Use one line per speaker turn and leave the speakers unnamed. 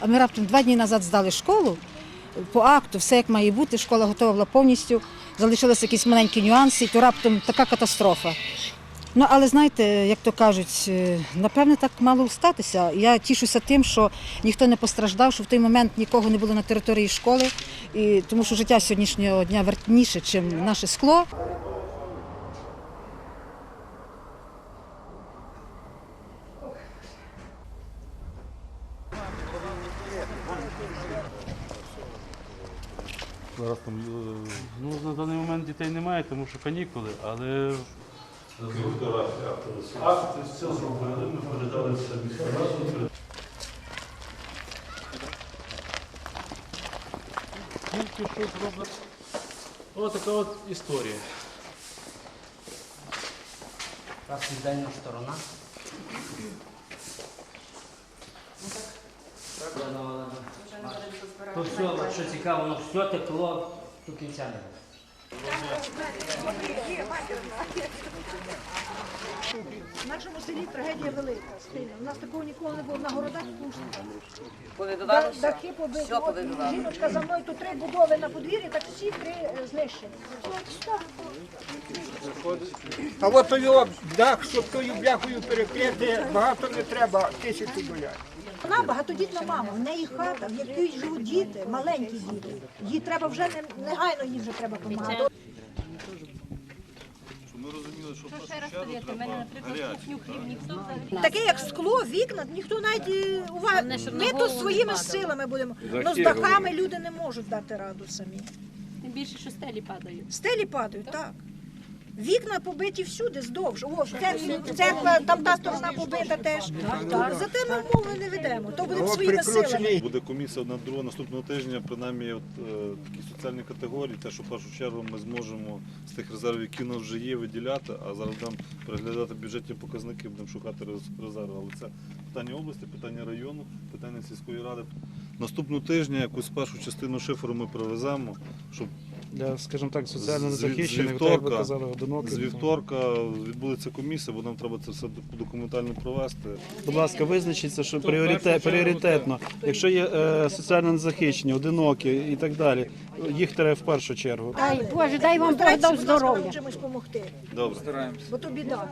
А ми раптом два дні назад здали школу. По акту все як має бути, школа готова була повністю, залишилися якісь маленькі нюанси, і то раптом така катастрофа. Ну, але знаєте, як то кажуть, е, напевне, так мало статися. Я тішуся тим, що ніхто не постраждав, що в той момент нікого не було на території школи, і, тому що життя сьогоднішнього дня вартніше, ніж наше скло.
Зараз там е, ну, на даний момент дітей немає, тому що канікули, але акт все зробили, ми передали все міськраду. Тільки що зроблено. Ось така от історія.
Та південна сторона. То все, що цікаво, воно все текло до кінця не
нашому селі трагедія велика. Сильно. У нас такого ніколи не було на городах пусто.
Повибивалося?
Дахи побиті.
Все
От. Жіночка за мною тут три будови на подвір'ї, так всі три е, знищені.
А от його дах, щоб тою бляхою перекрити, багато не треба, тисячу боять.
Вона багатодітна мама, в неї хата, в якій живуть діти, маленькі діти. Їй треба вже не- негайно їй вже треба допомагати. Таке як скло, вікна, ніхто навіть е, уваги. Ми тут своїми силами будемо. Ну з дахами люди не можуть дати раду самі.
Тим більше, що стелі падають.
Стелі падають, так. Вікна побиті всюди, здовж. О, це, це там та сторона побита теж. Зате ми мови не ведемо. То будемо
От
своїми силами.
Буде комісія одна друга наступного тижня, принаймні от, е, такі соціальні категорії, те, що в першу чергу ми зможемо з тих резервів, які у нас вже є, виділяти, а зараз будемо переглядати бюджетні показники, будемо шукати рез- резерви. Але це питання області, питання району, питання сільської ради. Наступного тижня якусь першу частину шиферу ми привеземо, щоб
Для, скажімо так, соціально
З- з
незахищених,
вівторка-
так як ви казали, одиноких.
з вівторка відбудеться комісія, бо нам треба це все документально провести.
Будь ласка, визначіться, що пріоритет, пріоритетно. Якщо є е, соціально незахищені, одинокі і так далі, їх треба в першу чергу.
Дай Боже, дай вам Бог дав здоров'я. чимось допомогти.
Добре.
Бо то біда.